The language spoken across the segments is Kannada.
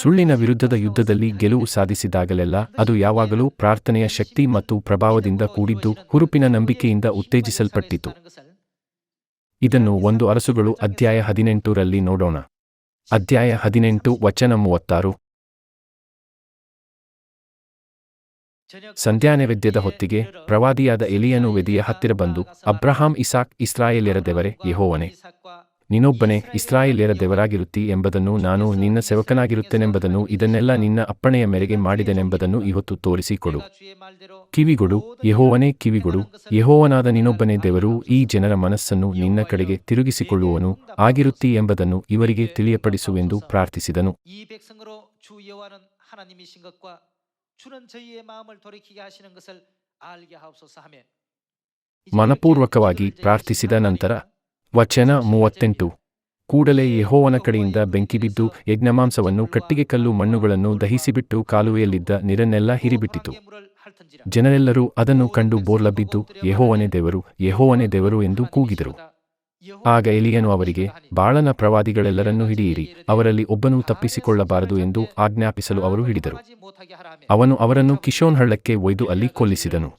ಸುಳ್ಳಿನ ವಿರುದ್ಧದ ಯುದ್ಧದಲ್ಲಿ ಗೆಲುವು ಸಾಧಿಸಿದಾಗಲೆಲ್ಲ ಅದು ಯಾವಾಗಲೂ ಪ್ರಾರ್ಥನೆಯ ಶಕ್ತಿ ಮತ್ತು ಪ್ರಭಾವದಿಂದ ಕೂಡಿದ್ದು ಹುರುಪಿನ ನಂಬಿಕೆಯಿಂದ ಉತ್ತೇಜಿಸಲ್ಪಟ್ಟಿತು. ಇದನ್ನು ಒಂದು ಅರಸುಗಳು ಅಧ್ಯಾಯ ಹದಿನೆಂಟರಲ್ಲಿ ನೋಡೋಣ. ಅಧ್ಯಾಯ ಹದಿನೆಂಟು ವಚನ ಮೂವತ್ತಾರು. ಸಂಧ್ಯಾನೈವೇದ್ಯದ ಹೊತ್ತಿಗೆ ಪ್ರವಾದಿಯಾದ ಎಲಿಯನು ವೆದಿಯ ಹತ್ತಿರ ಬಂದು, ಅಬ್ರಹಾಂ, ಇಸಾಕ್, ಇಸ್ರಾಯೇಲ್ಯರ ದೇವರೇ, ಯೆಹೋವನೇ ನೀನೊಬ್ಬನೇ ಇಸ್ರಾಯೇಲ್ಯರ ದೇವರಾಗಿರುತ್ತಿ ಎಂಬುದನ್ನು ನಾನು ನಿನ್ನ ಸೇವಕನಾಗಿರುತ್ತೇನೆಂಬುದನ್ನು ಇದನ್ನೆಲ್ಲ ನಿನ್ನ ಅಪ್ಪಣೆಯ ಮೇರೆಗೆ ಮಾಡಿದೆನೆಂಬುದನ್ನು ಇವತ್ತು ತೋರಿಸಿಕೊಡು. ಕಿವಿಗೊಡು, ಯಹೋವನೇ ಕಿವಿಗೊಡು. ಯಹೋವನಾದ ನೀನೊಬ್ಬನೇ ದೇವರು, ಈ ಜನರ ಮನಸ್ಸನ್ನು ನಿನ್ನ ಕಡೆಗೆ ತಿರುಗಿಸಿಕೊಳ್ಳುವನು ಆಗಿರುತ್ತಿ ಎಂಬುದನ್ನು ಇವರಿಗೆ ತಿಳಿಯಪಡಿಸುವೆಂದು ಪ್ರಾರ್ಥಿಸಿದನು. ಮನಪೂರ್ವಕವಾಗಿ ಪ್ರಾರ್ಥಿಸಿದ ನಂತರ ವಚನ ಮೂವತ್ತೆಂಟು. ಕೂಡಲೇ ಯೆಹೋವನ ಕಡೆಯಿಂದ ಬೆಂಕಿ ಬಿದ್ದು ಯಜ್ಞಮಾಂಸವನ್ನು ಕಟ್ಟಿಗೆ ಕಲ್ಲು ಮಣ್ಣುಗಳನ್ನು ದಹಿಸಿಬಿಟ್ಟು ಕಾಲುವೆಯಲ್ಲಿದ್ದ ನೀರನ್ನೆಲ್ಲ ಹಿರಿಬಿಟ್ಟಿತು. ಜನರೆಲ್ಲರೂ ಅದನ್ನು ಕಂಡು ಬೋರ್ಲಬ್ಬಿದ್ದು ಯಹೋವನೆ ಯೆಹೋವನೇ ದೇವರು ಯೆಹೋವನೇ ದೇವರು ಎಂದು ಕೂಗಿದರು. ಆಗ ಎಲಿಯನು ಅವರಿಗೆ, ಬಾಳನ ಪ್ರವಾದಿಗಳೆಲ್ಲರನ್ನೂ ಹಿಡಿಯಿರಿ, ಅವರಲ್ಲಿ ಒಬ್ಬನೂ ತಪ್ಪಿಸಿಕೊಳ್ಳಬಾರದು ಎಂದು ಆಜ್ಞಾಪಿಸಲು ಅವರು ಹಿಡಿದರು. ಅವನು ಅವರನ್ನು ಕಿಶೋನ್ ಹಳ್ಳಕ್ಕೆ ಒಯ್ದು ಅಲ್ಲಿ ಕೊಲ್ಲಿಸಿದನು.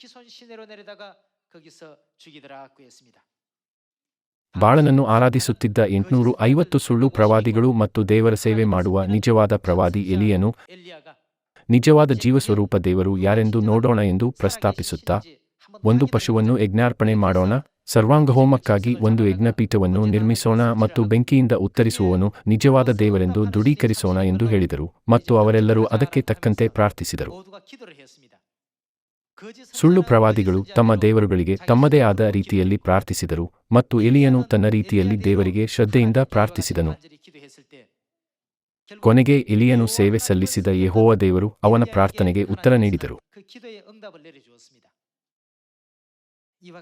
ಬಾಳನನ್ನು ಆರಾಧಿಸುತ್ತಿದ್ದ ಎಂಟುನೂರು ಐವತ್ತು ಸುಳ್ಳು ಪ್ರವಾದಿಗಳು ಮತ್ತು ದೇವರ ಸೇವೆ ಮಾಡುವ ನಿಜವಾದ ಪ್ರವಾದಿ ಎಲಿಯನು ನಿಜವಾದ ಜೀವಸ್ವರೂಪ ದೇವರು ಯಾರೆಂದು ನೋಡೋಣ ಎಂದು ಪ್ರಸ್ತಾಪಿಸುತ್ತಾ, ಒಂದು ಪಶುವನ್ನು ಯಜ್ಞಾರ್ಪಣೆ ಮಾಡೋಣ, ಸರ್ವಾಂಗಹೋಮಕ್ಕಾಗಿ ಒಂದು ಯಜ್ಞಪೀಠವನ್ನು ನಿರ್ಮಿಸೋಣ ಮತ್ತು ಬೆಂಕಿಯಿಂದ ಉತ್ತರಿಸುವವನು ನಿಜವಾದ ದೇವರೆಂದು ದೃಢೀಕರಿಸೋಣ ಎಂದು ಹೇಳಿದರು ಮತ್ತು ಅವರೆಲ್ಲರೂ ಅದಕ್ಕೆ ತಕ್ಕಂತೆ ಪ್ರಾರ್ಥಿಸಿದರು. ಸುಳ್ಳು ಪ್ರವಾದಿಗಳು ತಮ್ಮ ದೇವರುಗಳಿಗೆ ತಮ್ಮದೇ ಆದ ರೀತಿಯಲ್ಲಿ ಪ್ರಾರ್ಥಿಸಿದರು. ಮತ್ತು ಎಲಿಯನು ತನ್ನ ರೀತಿಯಲ್ಲಿ ದೇವರಿಗೆ ಶ್ರದ್ಧೆಯಿಂದ ಪ್ರಾರ್ಥಿಸಿದನು. ಕೊನೆಗೆ ಎಲಿಯನು ಸೇವೆ ಸಲ್ಲಿಸಿದ ಯೆಹೋವ ದೇವರು ಅವನ ಪ್ರಾರ್ಥನೆಗೆ ಉತ್ತರ ನೀಡಿದರು.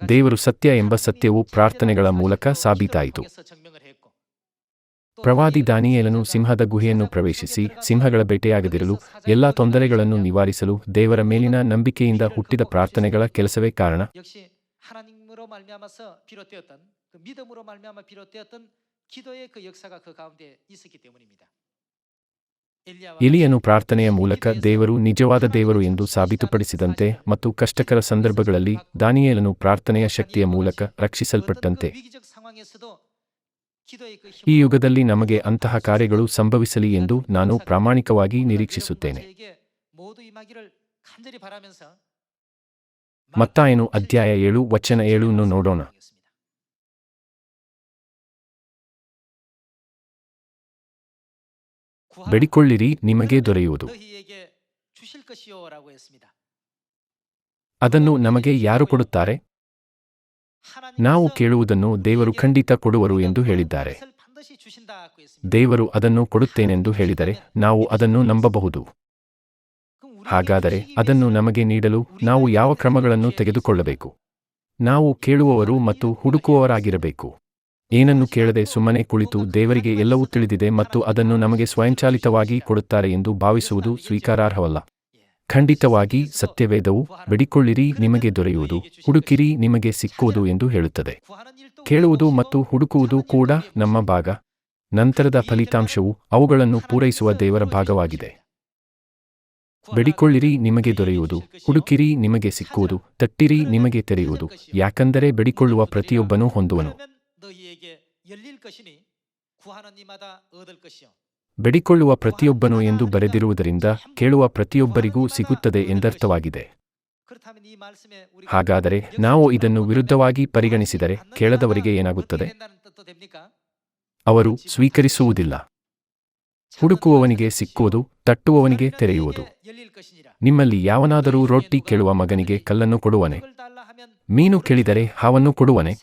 ದೇವರು ಸತ್ಯ ಎಂಬ ಸತ್ಯವು ಪ್ರಾರ್ಥನೆಗಳ ಮೂಲಕ ಸಾಬೀತಾಯಿತು. ಪ್ರವಾದಿ ದಾನಿಯೇಲನು ಸಿಂಹದ ಗುಹೆಯನ್ನು ಪ್ರವೇಶಿಸಿ ಸಿಂಹಗಳ ಬೇಟೆಯಾಗದಿರಲು ಎಲ್ಲಾ ತೊಂದರೆಗಳನ್ನು ನಿವಾರಿಸಲು ದೇವರ ಮೇಲಿನ ನಂಬಿಕೆಯಿಂದ ಹುಟ್ಟಿದ ಪ್ರಾರ್ಥನೆಗಳ ಕೆಲಸವೇ ಕಾರಣ. 역시 하나님으로 말미암아서 비롯되었던 그 믿음으로 말미암아 비롯되었던 기도의 그 역사가 그 가운데 있었기 때문입니다. 엘리야와 ಎಲಿಯನು ಪ್ರಾರ್ಥನೆಯ ಮೂಲಕ ದೇವರು ನಿಜವಾದ ದೇವರು ಎಂದು ಸಾಬೀತುಪಡಿಸಿದಂತೆ ಮತ್ತು ಕಷ್ಟಕರ ಸಂದರ್ಭಗಳಲ್ಲಿ ದಾನಿಯೇಲನು ಪ್ರಾರ್ಥನೆಯ ಶಕ್ತಿಯ ಮೂಲಕ ರಕ್ಷಿಸಲ್ಪಟ್ಟಂತೆ 그 위기적 상황에서도 기도의 그 ಈ 힘으로 ಯುಗದಲ್ಲಿ ನಮಗೆ ಅಂತಹ ಕಾರ್ಯಗಳು ಸಂಭವಿಸಲಿ ಎಂದು ನಾನು ಪ್ರಾಮಾಣಿಕವಾಗಿ ನಿರೀಕ್ಷಿಸುತ್ತೇನೆ ಮತ್ತಾಯನು ಅಧ್ಯಾಯ ಏಳು, ವಚನ ಏಳುನ್ನು ನೋಡೋಣ. ಬೆಡಿಕೊಳ್ಳಿರಿ, ನಿಮಗೆ ದೊರೆಯುವುದು. ಅದನ್ನು ನಮಗೆ ಯಾರು ಕೊಡುತ್ತಾರೆ? ನಾವು ಕೇಳುವುದನ್ನು ದೇವರು ಖಂಡಿತ ಕೊಡುವರು ಎಂದು ಹೇಳಿದ್ದಾರೆ. ದೇವರು ಅದನ್ನು ಕೊಡುತ್ತೇನೆಂದು ಹೇಳಿದರೆ ನಾವು ಅದನ್ನು ನಂಬಬಹುದು. ಹಾಗಾದರೆ ಅದನ್ನು ನಮಗೆ ನೀಡಲು ನಾವು ಯಾವ ಕ್ರಮಗಳನ್ನು ತೆಗೆದುಕೊಳ್ಳಬೇಕು? ನಾವು ಕೇಳುವವರು ಮತ್ತು ಹುಡುಕುವವರಾಗಿರಬೇಕು. ಏನನ್ನು ಕೇಳದೆ ಸುಮ್ಮನೆ ಕುಳಿತು ದೇವರಿಗೆ ಎಲ್ಲವೂ ತಿಳಿದಿದೆ ಮತ್ತು ಅದನ್ನು ನಮಗೆ ಸ್ವಯಂಚಾಲಿತವಾಗಿ ಕೊಡುತ್ತಾರೆ ಎಂದು ಭಾವಿಸುವುದು ಸ್ವೀಕಾರಾರ್ಹವಲ್ಲ. ಖಂಡಿತವಾಗಿ ಸತ್ಯವೇದವು ಬಿಡಿಕೊಳ್ಳಿರಿ, ನಿಮಗೆ ದೊರೆಯುವುದು, ಹುಡುಕಿರಿ, ನಿಮಗೆ ಸಿಕ್ಕುವುದು ಎಂದು ಹೇಳುತ್ತದೆ. ಕೇಳುವುದು ಮತ್ತು ಹುಡುಕುವುದು ಕೂಡ ನಮ್ಮ ಭಾಗ. ನಂತರದ ಫಲಿತಾಂಶವು ಅವುಗಳನ್ನು ಪೂರೈಸುವ ದೇವರ ಭಾಗವಾಗಿದೆ. ಬೆಡಿಕೊಳ್ಳಿರಿ, ನಿಮಗೆ ದೊರೆಯುವುದು. ಹುಡುಕಿರಿ, ನಿಮಗೆ ಸಿಕ್ಕುವುದು. ತಟ್ಟಿರಿ, ನಿಮಗೆ ತೆರೆಯುವುದು. ಯಾಕಂದರೆ ಬೆಡಿಕೊಳ್ಳುವ ಪ್ರತಿಯೊಬ್ಬನು ಹೊಂದುವನು. ಬೆಡಿಕೊಳ್ಳುವ ಪ್ರತಿಯೊಬ್ಬನು ಎಂದು ಬರೆದಿರುವುದರಿಂದ ಕೇಳುವ ಪ್ರತಿಯೊಬ್ಬರಿಗೂ ಸಿಗುತ್ತದೆ ಎಂದರ್ಥವಾಗಿದೆ. ಹಾಗಾದರೆ ನಾವು ಇದನ್ನು ವಿರುದ್ಧವಾಗಿ ಪರಿಗಣಿಸಿದರೆ ಕೇಳದವರಿಗೆ ಏನಾಗುತ್ತದೆ? ಅವರು ಸ್ವೀಕರಿಸುವುದಿಲ್ಲ. ಹುಡುಕುವವನಿಗೆ ಸಿಕ್ಕುವುದು, ತಟ್ಟುವವನಿಗೆ ತೆರೆಯುವುದು. ನಿಮ್ಮಲ್ಲಿ ಯಾವನಾದರೂ ರೊಟ್ಟಿ ಕೇಳುವ ಮಗನಿಗೆ ಕಲ್ಲನ್ನು ಕೊಡುವನೆ. ಮೀನು ಕೇಳಿದರೆ ಹಾವನ್ನು ಕೊಡುವನೆ.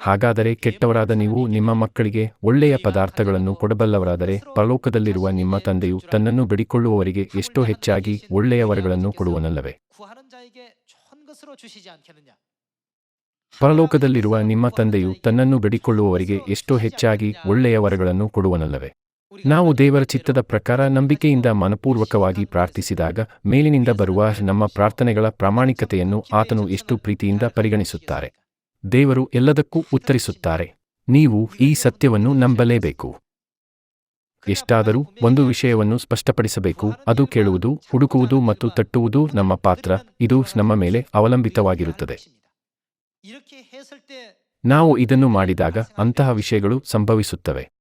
ಹಾಗಾದರೆ ಕೆಟ್ಟವರಾದ ನೀವು ನಿಮ್ಮ ಮಕ್ಕಳಿಗೆ ಒಳ್ಳೆಯ ಪದಾರ್ಥಗಳನ್ನು ಕೊಡಬಲ್ಲವರಾದರೆ ಪರಲೋಕದಲ್ಲಿರುವ ನಿಮ್ಮ ತಂದೆಯು ತನ್ನನ್ನು ಬಿಡಿಕೊಳ್ಳುವವರಿಗೆ ಎಷ್ಟೋ ಹೆಚ್ಚಾಗಿ ಒಳ್ಳೆಯ ವರಗಳನ್ನು ಕೊಡುವನಲ್ಲವೇ? ಪರಲೋಕದಲ್ಲಿರುವ ನಿಮ್ಮ ತಂದೆಯು ತನ್ನನ್ನು ಬಿಡಿಕೊಳ್ಳುವವರಿಗೆ ಎಷ್ಟೋ ಹೆಚ್ಚಾಗಿ ಒಳ್ಳೆಯ ವರಗಳನ್ನು ಕೊಡುವನಲ್ಲವೇ? ನಾವು ದೇವರ ಚಿತ್ತದ ಪ್ರಕಾರ ನಂಬಿಕೆಯಿಂದ ಮನಪೂರ್ವಕವಾಗಿ ಪ್ರಾರ್ಥಿಸಿದಾಗ ಮೇಲಿನಿಂದ ಬರುವ ನಮ್ಮ ಪ್ರಾರ್ಥನೆಗಳ ಪ್ರಾಮಾಣಿಕತೆಯನ್ನು ಆತನು ಎಷ್ಟು ಪ್ರೀತಿಯಿಂದ ಪರಿಗಣಿಸುತ್ತಾರೆ. ದೇವರು ಎಲ್ಲದಕ್ಕೂ ಉತ್ತರಿಸುತ್ತಾರೆ. ನೀವು ಈ ಸತ್ಯವನ್ನು ನಂಬಲೇಬೇಕು. ಎಷ್ಟಾದರೂ ಒಂದು ವಿಷಯವನ್ನು ಸ್ಪಷ್ಟಪಡಿಸಬೇಕು. ಅದು ಕೇಳುವುದು ಹುಡುಕುವುದು ಮತ್ತು ತಟ್ಟುವುದು ನಮ್ಮ ಪಾತ್ರ. ಇದು ನಮ್ಮ ಮೇಲೆ ಅವಲಂಬಿತವಾಗಿರುತ್ತದೆ. ನಾವು ಇದನ್ನು ಮಾಡಿದಾಗ ಅಂತಹ ವಿಷಯಗಳು ಸಂಭವಿಸುತ್ತವೆ.